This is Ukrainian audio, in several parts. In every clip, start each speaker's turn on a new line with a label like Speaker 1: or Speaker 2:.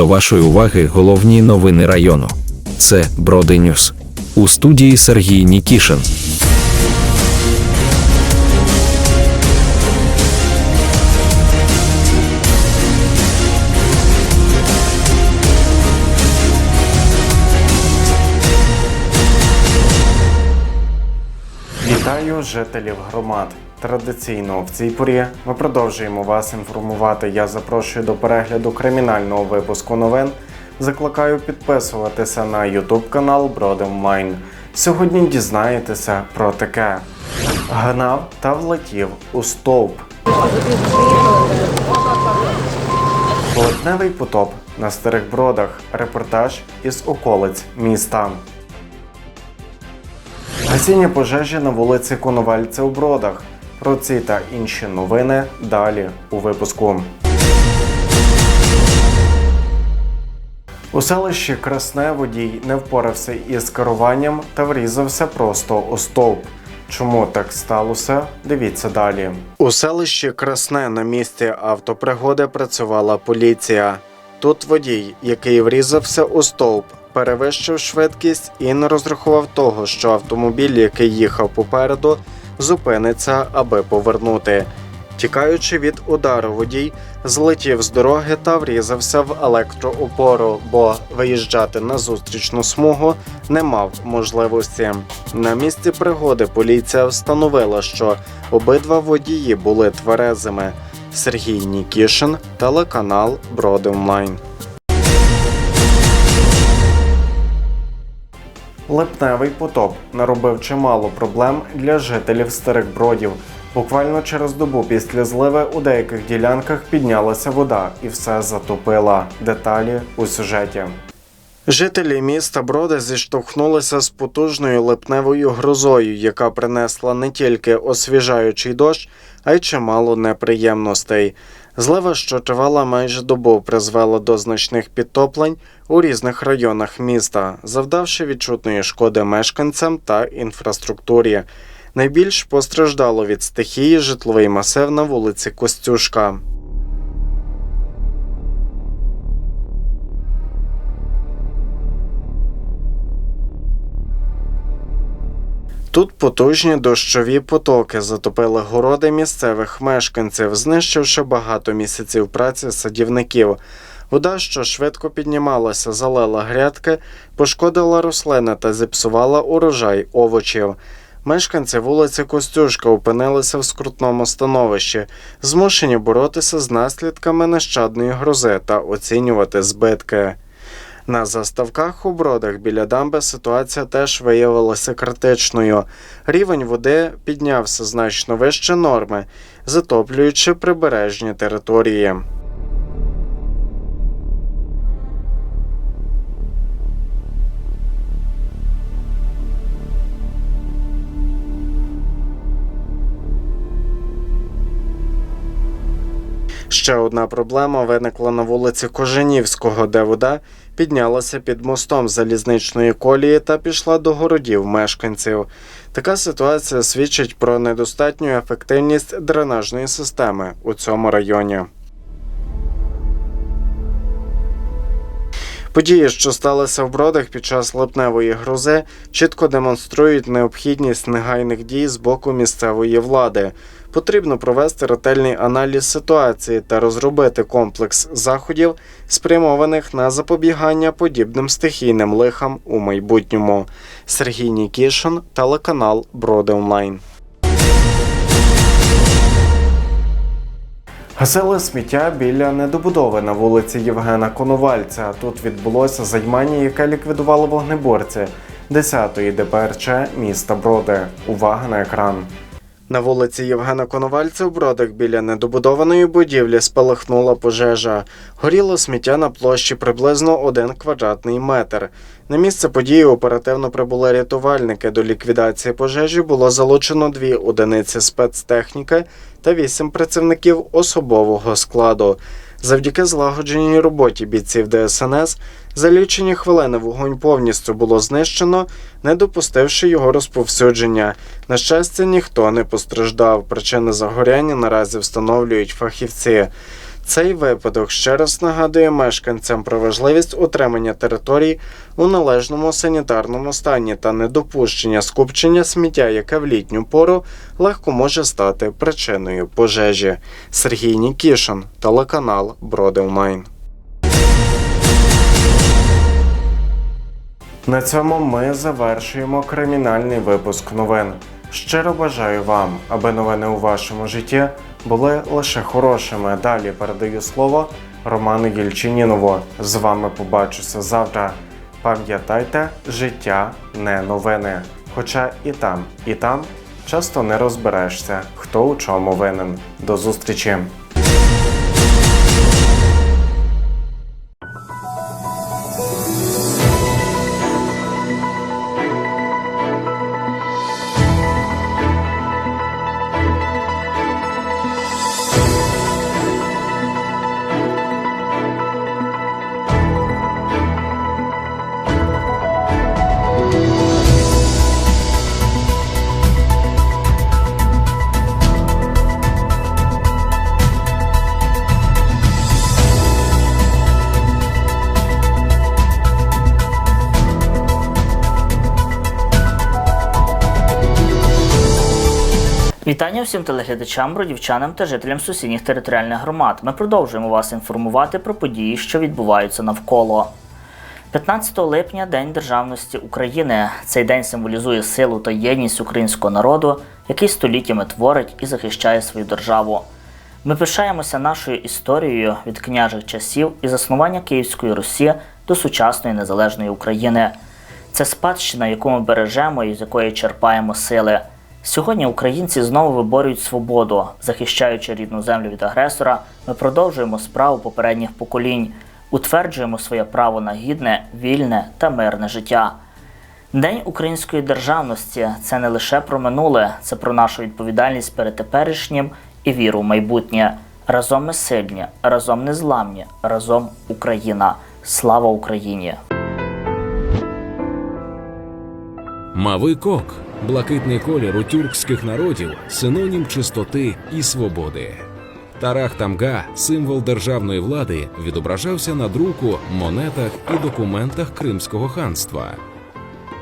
Speaker 1: До вашої уваги головні новини району. Це Броди. У студії Сергій Нікішин.
Speaker 2: Вітаю жителів громад. Традиційно в цій порі ми продовжуємо вас інформувати. Я запрошую до перегляду кримінального випуску новин. Закликаю підписуватися на YouTube канал Броди Сьогодні дізнаєтеся про таке: гнав та влетів у стовп. Липневий потоп на старих бродах. Репортаж із околиць міста. Гасіння пожежі на вулиці Коновальця у Бродах. Про ці та інші новини далі у випуску. У селищі Красне водій не впорався із керуванням та врізався просто у стовп. Чому так сталося? Дивіться далі. У селищі Красне на місці автопригоди працювала поліція. Тут водій, який врізався у стовп, перевищив швидкість і не розрахував того, що автомобіль, який їхав попереду, зупиниться, аби повернути. Тікаючи від удару, водій злетів з дороги та врізався в електроопору, бо виїжджати на зустрічну смугу не мав можливості. На місці пригоди поліція встановила, що обидва водії були тверезими. Сергій Нікішин, телеканал Броди Липневий потоп наробив чимало проблем для жителів старих бродів. Буквально через добу після зливи у деяких ділянках піднялася вода і все затопила. Деталі у сюжеті. Жителі міста Броди зіштовхнулися з потужною липневою грозою, яка принесла не тільки освіжаючий дощ, а й чимало неприємностей. Злива, що тривала майже добу, призвела до значних підтоплень у різних районах міста, завдавши відчутної шкоди мешканцям та інфраструктурі. Найбільш постраждало від стихії житловий масив на вулиці Костюшка. Тут потужні дощові потоки затопили городи місцевих мешканців, знищивши багато місяців праці садівників. Вода, що швидко піднімалася, залила грядки, пошкодила рослини та зіпсувала урожай овочів. Мешканці вулиці Костюшка опинилися в скрутному становищі, змушені боротися з наслідками нещадної грози та оцінювати збитки. На заставках у бродах біля дамби ситуація теж виявилася критичною. Рівень води піднявся значно вище норми, затоплюючи прибережні території. Ще одна проблема виникла на вулиці Коженівського, де вода піднялася під мостом залізничної колії та пішла до городів мешканців. Така ситуація свідчить про недостатню ефективність дренажної системи у цьому районі. Події, що сталися в бродах під час липневої грози, чітко демонструють необхідність негайних дій з боку місцевої влади. Потрібно провести ретельний аналіз ситуації та розробити комплекс заходів, спрямованих на запобігання подібним стихійним лихам у майбутньому. Сергій Нікішин, телеканал Броди Онлайн. Гасили сміття біля недобудови на вулиці Євгена Коновальця. Тут відбулося займання, яке ліквідували вогнеборці 10-ї ДПРЧ міста Броди. Увага на екран. На вулиці Євгена Коновальця в Бродах біля недобудованої будівлі спалахнула пожежа. Горіло сміття на площі приблизно один квадратний метр. На місце події оперативно прибули рятувальники. До ліквідації пожежі було залучено дві одиниці спецтехніки та вісім працівників особового складу. Завдяки злагодженій роботі бійців ДСНС за лічені хвилини вогонь повністю було знищено, не допустивши його розповсюдження. На щастя, ніхто не постраждав. Причини загоряння наразі встановлюють фахівці. Цей випадок ще раз нагадує мешканцям про важливість утримання територій у належному санітарному стані та недопущення скупчення сміття, яке в літню пору легко може стати причиною пожежі. Сергій Нікішин, телеканал Бродилмайн. На цьому ми завершуємо кримінальний випуск новин. Щиро бажаю вам, аби новини у вашому житті були лише хорошими. Далі передаю слово Роману Єльчинінову. З вами побачуся завтра. Пам'ятайте, життя не новини. Хоча і там, і там часто не розберешся, хто у чому винен. До зустрічі!
Speaker 3: Вітання всім телеглядачам, бродівчанам та жителям сусідніх територіальних громад. Ми продовжуємо вас інформувати про події, що відбуваються навколо. 15 липня День Державності України. Цей день символізує силу та єдність українського народу, який століттями творить і захищає свою державу. Ми пишаємося нашою історією від княжих часів і заснування Київської Русі до сучасної незалежної України. Це спадщина, яку ми бережемо і з якої черпаємо сили. Сьогодні українці знову виборюють свободу, захищаючи рідну землю від агресора. Ми продовжуємо справу попередніх поколінь, утверджуємо своє право на гідне, вільне та мирне життя. День української державності це не лише про минуле, це про нашу відповідальність перед теперішнім і віру в майбутнє. Разом ми сильні, разом незламні, разом Україна. Слава Україні!
Speaker 4: Мавий кок блакитний колір у тюркських народів, синонім чистоти і свободи. Тарах Тамга, символ державної влади, відображався на друку, монетах і документах Кримського ханства.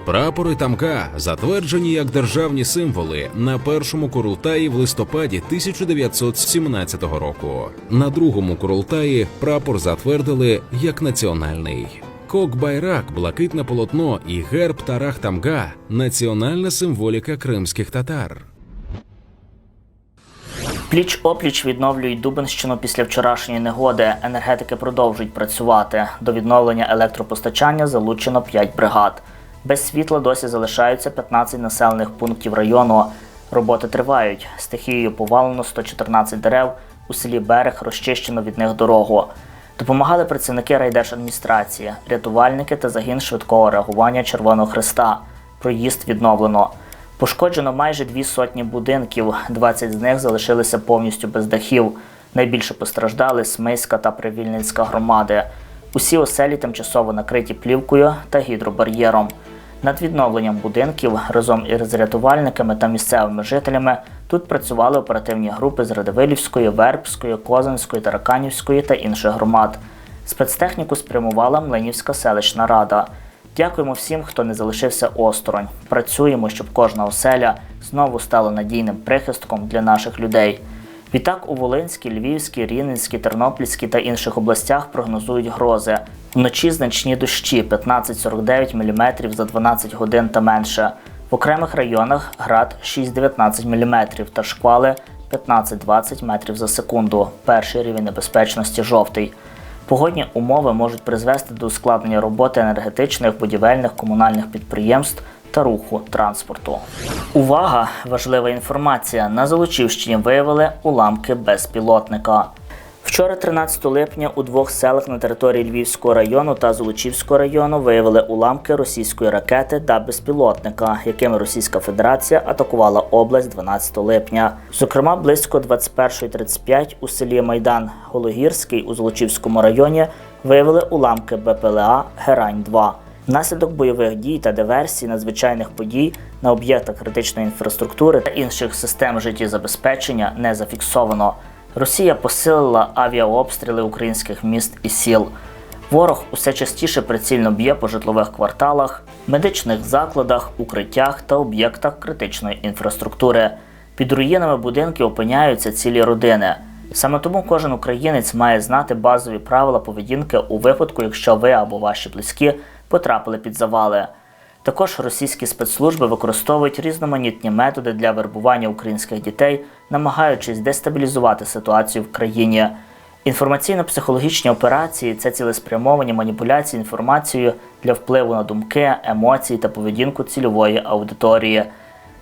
Speaker 4: Прапори Тамга затверджені як державні символи на першому курултаї в листопаді 1917 року. На другому курултаї прапор затвердили як національний. Кок-байрак, блакитне полотно і герб Тарах Тамга національна символіка кримських татар.
Speaker 3: Пліч опліч відновлюють Дубенщину після вчорашньої негоди. Енергетики продовжують працювати. До відновлення електропостачання залучено 5 бригад. Без світла досі залишаються 15 населених пунктів району. Роботи тривають. Стихією повалено 114 дерев. У селі Берег розчищено від них дорогу. Допомагали працівники райдержадміністрації, рятувальники та загін швидкого реагування Червоного Христа. Проїзд відновлено. Пошкоджено майже дві сотні будинків, 20 з них залишилися повністю без дахів. Найбільше постраждали Смиська та Привільницька громади. Усі оселі тимчасово накриті плівкою та гідробар'єром. Над відновленням будинків разом із рятувальниками та місцевими жителями тут працювали оперативні групи з Радивилівської, Вербської, Козанської, Тараканівської та інших громад. Спецтехніку спрямувала Млинівська селищна рада. Дякуємо всім, хто не залишився осторонь. Працюємо, щоб кожна оселя знову стала надійним прихистком для наших людей. Відтак у Волинській, Львівській, Рівненській, Тернопільській та інших областях прогнозують грози. Вночі значні дощі 15-49 мм за 12 годин та менше. В окремих районах град 6-19 мм та шквали 15-20 метрів за секунду. Перший рівень небезпечності жовтий. Погодні умови можуть призвести до ускладнення роботи енергетичних, будівельних, комунальних підприємств та руху транспорту. Увага! Важлива інформація. На Золочівщині виявили уламки безпілотника. Вчора, 13 липня, у двох селах на території Львівського району та Золочівського району виявили уламки російської ракети та безпілотника, якими Російська Федерація атакувала область 12 липня. Зокрема, близько 21.35 у селі Майдан Гологірський у Золочівському районі виявили уламки БПЛА Герань-2. Внаслідок бойових дій та диверсій надзвичайних подій на об'єктах критичної інфраструктури та інших систем життєзабезпечення не зафіксовано. Росія посилила авіаобстріли українських міст і сіл. Ворог усе частіше прицільно б'є по житлових кварталах, медичних закладах, укриттях та об'єктах критичної інфраструктури. Під руїнами будинків опиняються цілі родини. Саме тому кожен українець має знати базові правила поведінки у випадку, якщо ви або ваші близькі потрапили під завали. Також російські спецслужби використовують різноманітні методи для вербування українських дітей, намагаючись дестабілізувати ситуацію в країні. Інформаційно-психологічні операції це цілеспрямовані маніпуляції інформацією для впливу на думки, емоції та поведінку цільової аудиторії.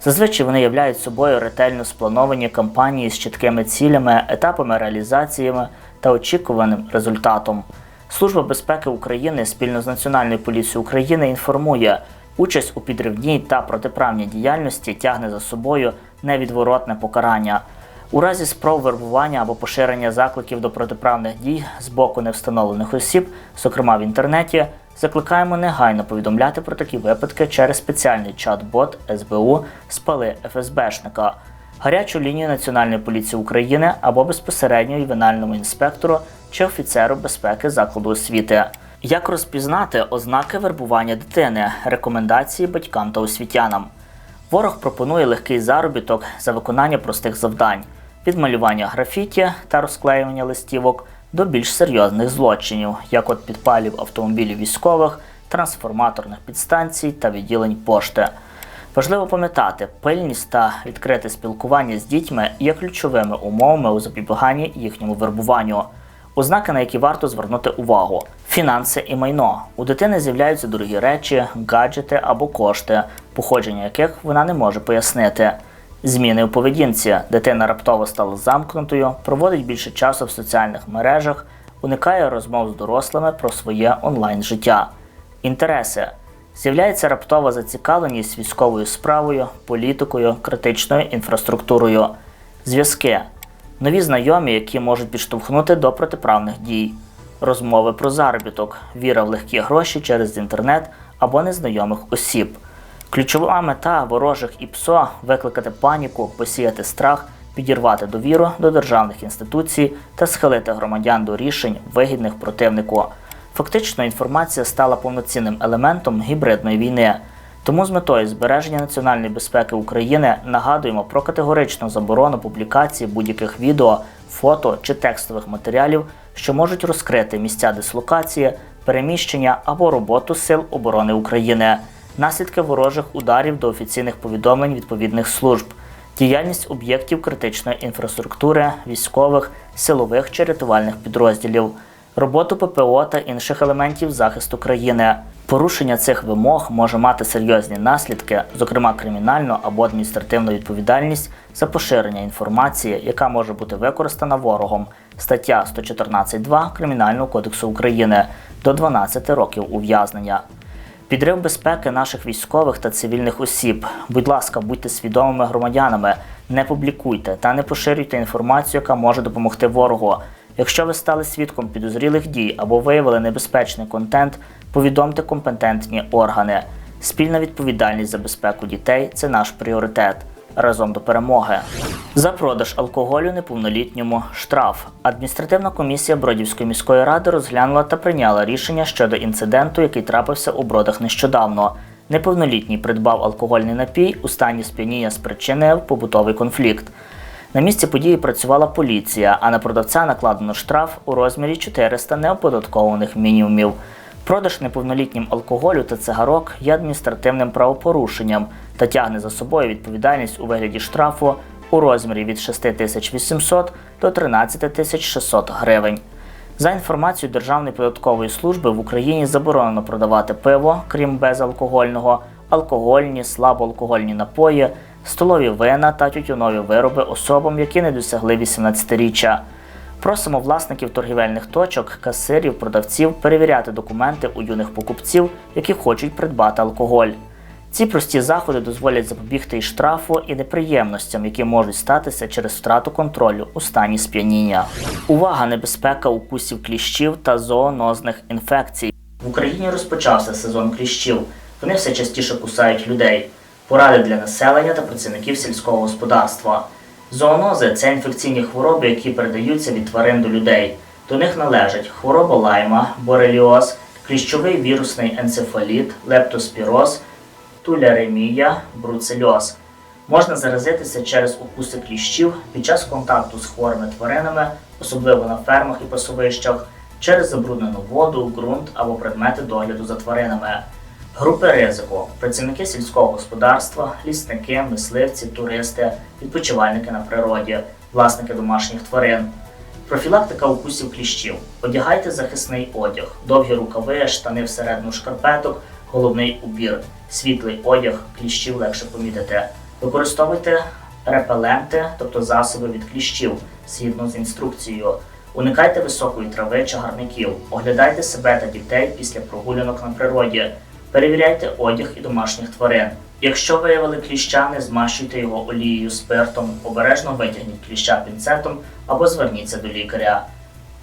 Speaker 3: Зазвичай вони являють собою ретельно сплановані кампанії з чіткими цілями, етапами реалізаціями та очікуваним результатом. Служба безпеки України спільно з Національною поліцією України інформує, участь у підривній та протиправній діяльності тягне за собою невідворотне покарання. У разі спроб вербування або поширення закликів до протиправних дій з боку невстановлених осіб, зокрема в інтернеті, закликаємо негайно повідомляти про такі випадки через спеціальний чат-бот СБУ Спали ФСБшника, гарячу лінію Національної поліції України або безпосередньо ювенальному інспектору чи офіцеру безпеки закладу освіти. Як розпізнати ознаки вербування дитини, рекомендації батькам та освітянам? Ворог пропонує легкий заробіток за виконання простих завдань від малювання графіті та розклеювання листівок до більш серйозних злочинів, як от підпалів автомобілів військових, трансформаторних підстанцій та відділень пошти. Важливо пам'ятати, пильність та відкрите спілкування з дітьми є ключовими умовами у запобіганні їхньому вербуванню. Ознаки, на які варто звернути увагу: фінанси і майно. У дитини з'являються дорогі речі, гаджети або кошти, походження яких вона не може пояснити. Зміни у поведінці. Дитина раптово стала замкнутою, проводить більше часу в соціальних мережах, уникає розмов з дорослими про своє онлайн життя. Інтереси. З'являється раптова зацікавленість військовою справою, політикою, критичною інфраструктурою. Зв'язки. Нові знайомі, які можуть підштовхнути до протиправних дій, розмови про заробіток, віра в легкі гроші через інтернет або незнайомих осіб. Ключова мета ворожих і ПСО викликати паніку, посіяти страх, підірвати довіру до державних інституцій та схилити громадян до рішень, вигідних противнику. Фактично, інформація стала повноцінним елементом гібридної війни. Тому з метою збереження національної безпеки України нагадуємо про категоричну заборону публікації будь-яких відео, фото чи текстових матеріалів, що можуть розкрити місця дислокації, переміщення або роботу Сил оборони України, наслідки ворожих ударів до офіційних повідомлень відповідних служб, діяльність об'єктів критичної інфраструктури, військових, силових чи рятувальних підрозділів роботу ППО та інших елементів захисту країни. Порушення цих вимог може мати серйозні наслідки, зокрема кримінальну або адміністративну відповідальність за поширення інформації, яка може бути використана ворогом. Стаття 114.2 Кримінального кодексу України до 12 років ув'язнення. Підрив безпеки наших військових та цивільних осіб. Будь ласка, будьте свідомими громадянами, не публікуйте та не поширюйте інформацію, яка може допомогти ворогу. Якщо ви стали свідком підозрілих дій або виявили небезпечний контент, повідомте компетентні органи. Спільна відповідальність за безпеку дітей це наш пріоритет. Разом до перемоги. За продаж алкоголю неповнолітньому штраф. Адміністративна комісія Бродівської міської ради розглянула та прийняла рішення щодо інциденту, який трапився у бродах нещодавно. Неповнолітній придбав алкогольний напій у стані сп'яніння спричинив побутовий конфлікт. На місці події працювала поліція, а на продавця накладено штраф у розмірі 400 неоподаткованих мінімумів. Продаж неповнолітнім алкоголю та цигарок є адміністративним правопорушенням та тягне за собою відповідальність у вигляді штрафу у розмірі від 6800 до 13600 гривень. За інформацією Державної податкової служби в Україні заборонено продавати пиво, крім безалкогольного, алкогольні, слабоалкогольні напої, столові вина та тютюнові вироби особам, які не досягли 18-річчя. Просимо власників торгівельних точок, касирів, продавців перевіряти документи у юних покупців, які хочуть придбати алкоголь. Ці прості заходи дозволять запобігти і штрафу, і неприємностям, які можуть статися через втрату контролю у стані сп'яніння. Увага, небезпека укусів кліщів та зоонозних інфекцій. В Україні розпочався сезон кліщів. Вони все частіше кусають людей. Поради для населення та працівників сільського господарства. Зоонози це інфекційні хвороби, які передаються від тварин до людей. До них належать хвороба лайма, бореліоз, кліщовий вірусний енцефаліт, лептоспіроз, туляремія, бруцельоз. Можна заразитися через укуси кліщів під час контакту з хворими тваринами, особливо на фермах і пасовищах, через забруднену воду, ґрунт або предмети догляду за тваринами. Групи ризику: працівники сільського господарства, лісники, мисливці, туристи, відпочивальники на природі, власники домашніх тварин. Профілактика укусів кліщів. Одягайте захисний одяг, довгі рукави, штани всередину шкарпеток, головний убір, світлий одяг, кліщів легше помітити. Використовуйте репеленти, тобто засоби від кліщів, згідно з інструкцією. Уникайте високої трави чи гарників. Оглядайте себе та дітей після прогулянок на природі. Перевіряйте одяг і домашніх тварин. Якщо виявили кліща, не змащуйте його олією, спиртом, обережно витягніть кліща пінцетом або зверніться до лікаря.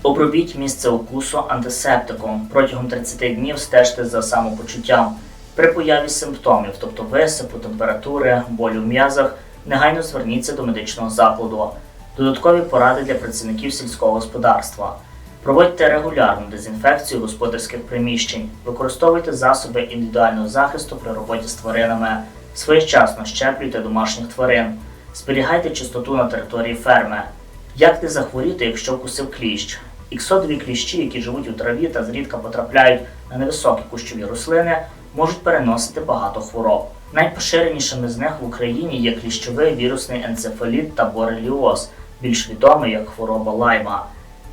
Speaker 3: Обробіть місце укусу антисептиком. Протягом 30 днів стежте за самопочуттям. При появі симптомів, тобто висипу, температури, болю в м'язах, негайно зверніться до медичного закладу. Додаткові поради для працівників сільського господарства. Проводьте регулярну дезінфекцію господарських приміщень, використовуйте засоби індивідуального захисту при роботі з тваринами, своєчасно щеплюйте домашніх тварин, зберігайте чистоту на території ферми. Як не захворіти, якщо вкусив кліщ? Іксодові кліщі, які живуть у траві та зрідка потрапляють на невисокі кущові рослини, можуть переносити багато хвороб. Найпоширенішими з них в Україні є кліщовий вірусний енцефаліт та бореліоз, більш відомий як хвороба лайма.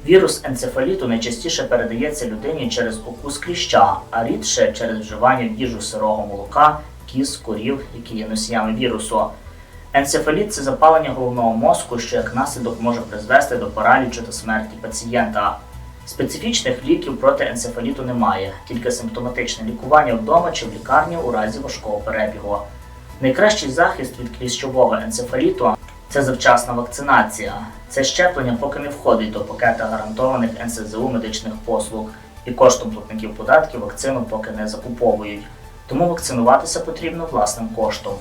Speaker 3: Вірус енцефаліту найчастіше передається людині через укус кліща, а рідше через вживання їжу сирого молока, кіз, корів, які є носіями вірусу. Енцефаліт це запалення головного мозку, що як наслідок може призвести до паралічу та смерті пацієнта. Специфічних ліків проти енцефаліту немає, тільки симптоматичне лікування вдома чи в лікарні у разі важкого перебігу. Найкращий захист від кліщового енцефаліту це завчасна вакцинація. Це щеплення поки не входить до пакета гарантованих НСЗУ медичних послуг, і коштом платників податків вакцину поки не закуповують. Тому вакцинуватися потрібно власним коштом.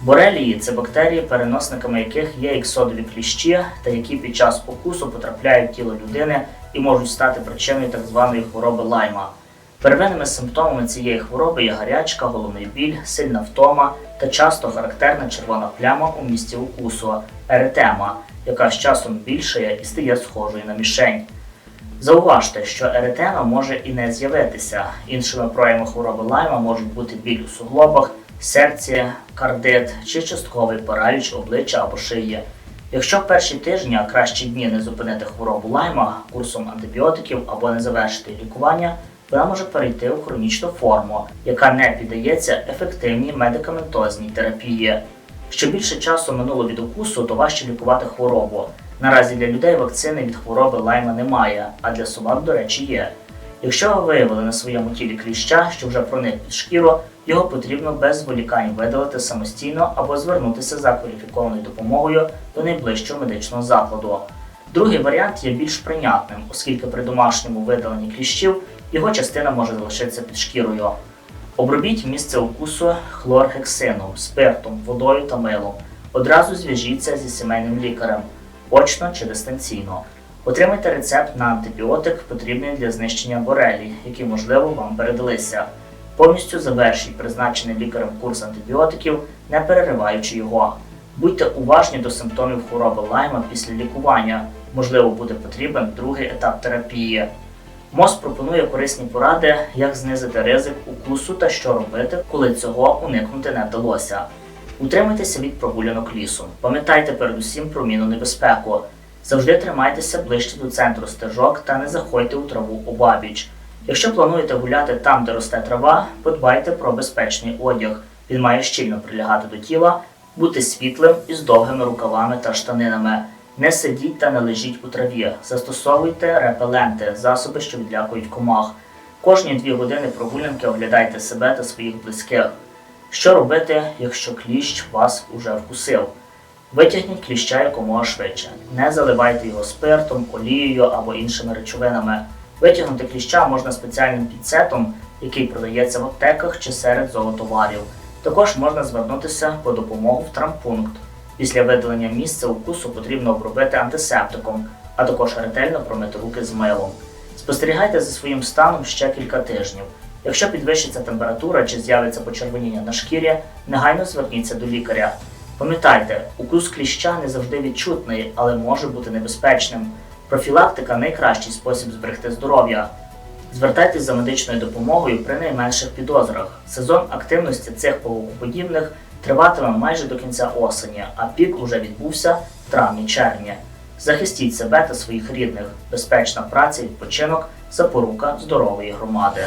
Speaker 3: Борелії це бактерії, переносниками яких є іксодові кліщі, та які під час укусу потрапляють в тіло людини і можуть стати причиною так званої хвороби лайма. Первинними симптомами цієї хвороби є гарячка, головний біль, сильна втома та часто характерна червона пляма у місці укусу еретема, яка з часом більшає і стає схожою на мішень. Зауважте, що еретема може і не з'явитися. Іншими проявами хвороби лайма можуть бути біль у суглобах, серці, кардит чи частковий параліч обличчя або шиї. Якщо в перші тижні, а кращі дні не зупинити хворобу лайма курсом антибіотиків або не завершити лікування, вона може перейти у хронічну форму, яка не піддається ефективній медикаментозній терапії. Що більше часу минуло від укусу, то важче лікувати хворобу. Наразі для людей вакцини від хвороби лайма немає, а для собак, до речі, є. Якщо ви виявили на своєму тілі кліща, що вже проник під шкіру, його потрібно без зволікань видалити самостійно або звернутися за кваліфікованою допомогою до найближчого медичного закладу. Другий варіант є більш прийнятним, оскільки при домашньому видаленні кліщів його частина може залишитися під шкірою. Обробіть місце укусу хлоргексином, спиртом, водою та милом. Одразу зв'яжіться зі сімейним лікарем, очно чи дистанційно. Отримайте рецепт на антибіотик, потрібний для знищення борелій, які, можливо, вам передалися. Повністю завершіть призначений лікарем курс антибіотиків, не перериваючи його. Будьте уважні до симптомів хвороби лайма після лікування. Можливо, буде потрібен другий етап терапії. МОЗ пропонує корисні поради, як знизити ризик укусу та що робити, коли цього уникнути не вдалося. Утримуйтеся від прогулянок лісом. Пам'ятайте передусім про міну небезпеку. Завжди тримайтеся ближче до центру стежок та не заходьте у траву обабіч. Якщо плануєте гуляти там, де росте трава, подбайте про безпечний одяг. Він має щільно прилягати до тіла, бути світлим і з довгими рукавами та штанинами. Не сидіть та не лежіть у траві. Застосовуйте репеленти, засоби, що відлякують комах. Кожні дві години прогулянки оглядайте себе та своїх близьких. Що робити, якщо кліщ вас уже вкусив? Витягніть кліща якомога швидше. Не заливайте його спиртом, олією або іншими речовинами. Витягнути кліща можна спеціальним пінцетом, який продається в аптеках чи серед зоотоварів. Також можна звернутися по допомогу в травмпункт. Після видалення місця укусу потрібно обробити антисептиком, а також ретельно промити руки з милом. Спостерігайте за своїм станом ще кілька тижнів. Якщо підвищиться температура чи з'явиться почервоніння на шкірі, негайно зверніться до лікаря. Пам'ятайте, укус кліща не завжди відчутний, але може бути небезпечним. Профілактика найкращий спосіб зберегти здоров'я. Звертайтесь за медичною допомогою при найменших підозрах. Сезон активності цих павукоподібних триватиме майже до кінця осені, а пік уже відбувся в травні-червні. Захистіть себе та своїх рідних. Безпечна праця, відпочинок, запорука здорової громади.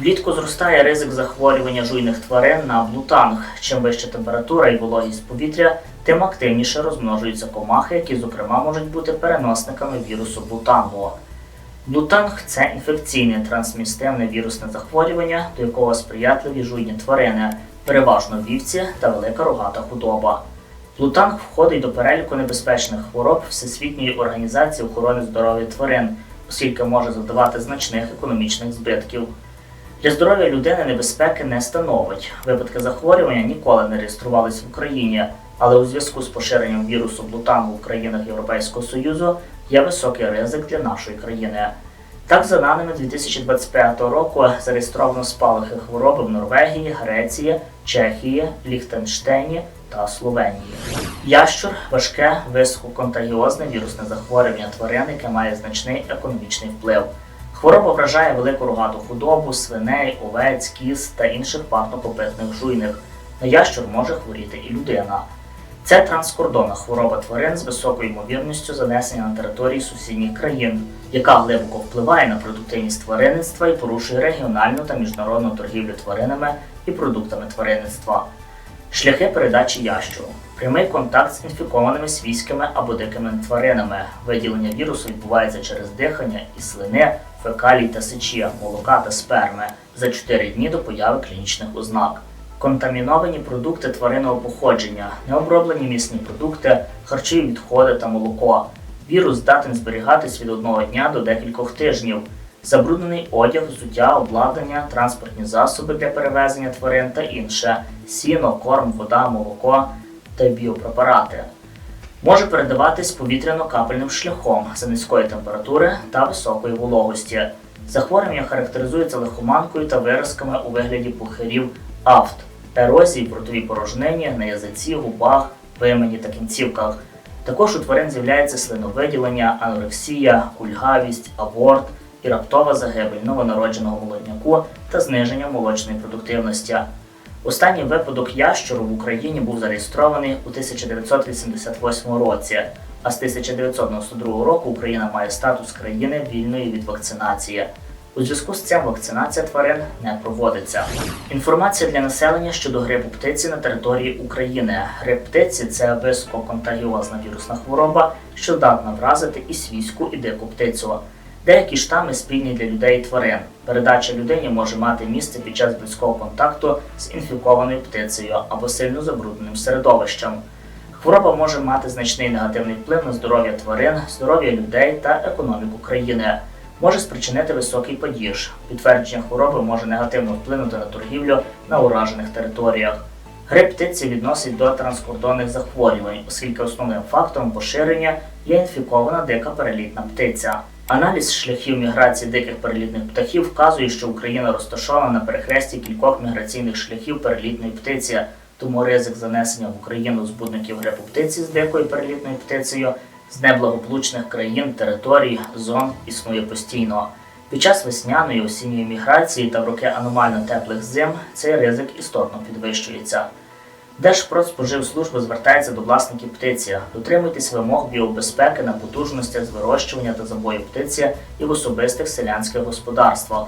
Speaker 3: Влітку зростає ризик захворювання жуйних тварин на блутанг. Чим вища температура і вологість повітря, тим активніше розмножуються комахи, які, зокрема, можуть бути переносниками вірусу блутангу. Блутанг це інфекційне трансмістивне вірусне захворювання, до якого сприятливі жуйні тварини, переважно вівці та велика рогата худоба. Блутанг входить до переліку небезпечних хвороб Всесвітньої організації охорони здоров'я тварин, оскільки може завдавати значних економічних збитків. Для здоров'я людини небезпеки не становить. Випадки захворювання ніколи не реєструвались в Україні, але у зв'язку з поширенням вірусу блутангу в країнах Європейського Союзу є високий ризик для нашої країни. Так, за даними 2025 року, зареєстровано спалахи хвороби в Норвегії, Греції, Чехії, Ліхтенштейні та Словенії. Ящур важке, висококонтагіозне вірусне захворювання тварин, яке має значний економічний вплив. Хвороба вражає велику рогату худобу, свиней, овець, кіз та інших парнокопитних жуйних. На ящур може хворіти і людина. Це транскордонна хвороба тварин з високою ймовірністю занесення на території сусідніх країн, яка глибоко впливає на продуктивність тваринництва і порушує регіональну та міжнародну торгівлю тваринами і продуктами тваринництва. Шляхи передачі ящуру. Прямий контакт з інфікованими свійськими або дикими тваринами. Виділення вірусу відбувається через дихання і слини, фекалій та сечі, молока та сперми за 4 дні до появи клінічних ознак. Контаміновані продукти тваринного походження, необроблені місні продукти, харчові відходи та молоко. Вірус здатен зберігатись від одного дня до декількох тижнів. Забруднений одяг, взуття, обладнання, транспортні засоби для перевезення тварин та інше, сіно, корм, вода, молоко та біопрепарати. Може передаватись повітряно-капельним шляхом за низької температури та високої вологості. Захворювання характеризується лихоманкою та виразками у вигляді пухирів афт, ерозії в ротовій порожнині, на язиці, губах, вимені та кінцівках. Також у тварин з'являється слиновиділення, анорексія, кульгавість, аборт і раптова загибель новонародженого молодняку та зниження молочної продуктивності. Останній випадок ящуру в Україні був зареєстрований у 1988 році, а з 1992 року Україна має статус країни вільної від вакцинації. У зв'язку з цим вакцинація тварин не проводиться. Інформація для населення щодо грипу птиці на території України. Грип птиці це висококонтагіозна вірусна хвороба, що здатна вразити і свійську, і дику птицю. Деякі штами спільні для людей і тварин. Передача людині може мати місце під час близького контакту з інфікованою птицею або сильно забрудненим середовищем. Хвороба може мати значний негативний вплив на здоров'я тварин, здоров'я людей та економіку країни. Може спричинити високий падіж. Підтвердження хвороби може негативно вплинути на торгівлю на уражених територіях. Грип птиці відносить до транскордонних захворювань, оскільки основним фактором поширення є інфікована дика перелітна птиця. Аналіз шляхів міграції диких перелітних птахів вказує, що Україна розташована на перехресті кількох міграційних шляхів перелітної птиці, тому ризик занесення в Україну збудників грипу птиці з дикою перелітною птицею з неблагополучних країн, територій, зон існує постійно. Під час весняної осінньої міграції та в роки аномально теплих зим цей ризик істотно підвищується. Держпродспоживслужба звертається до власників птиці. Дотримуйтесь вимог біобезпеки на потужностях з вирощування та забою птиці і в особистих селянських господарствах.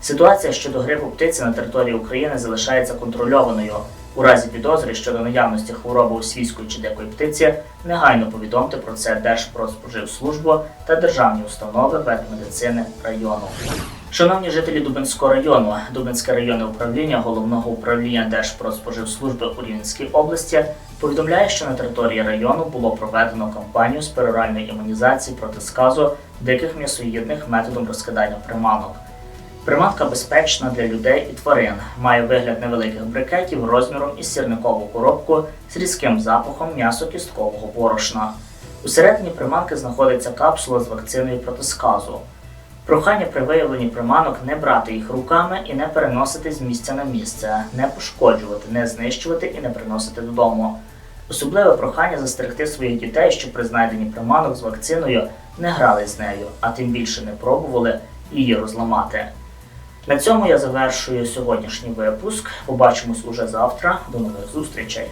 Speaker 3: Ситуація щодо грипу птиці на території України залишається контрольованою. У разі підозри щодо наявності хвороби у свійської чи дикої птиці, негайно повідомте про це Держпродспоживслужбу та державні установи ветмедицини району. Шановні жителі Дубинського району, Дубинське районне управління головного управління Держпродспоживслужби у Рівненській області повідомляє, що на території району було проведено кампанію з пероральної імунізації проти сказу диких м'ясоїдних методом розкидання приманок. Приманка безпечна для людей і тварин. Має вигляд невеликих брикетів розміром із сірникову коробку з різким запахом м'ясо-кісткового борошна. Усередині приманки знаходиться капсула з вакциною проти сказу. Прохання при виявленні приманок не брати їх руками і не переносити з місця на місце, не пошкоджувати, не знищувати і не приносити додому. Особливе прохання застерегти своїх дітей, що при знайденні приманок з вакциною не грали з нею, а тим більше не пробували її розламати. На цьому я завершую сьогоднішній випуск. Побачимось уже завтра. До нових зустрічей.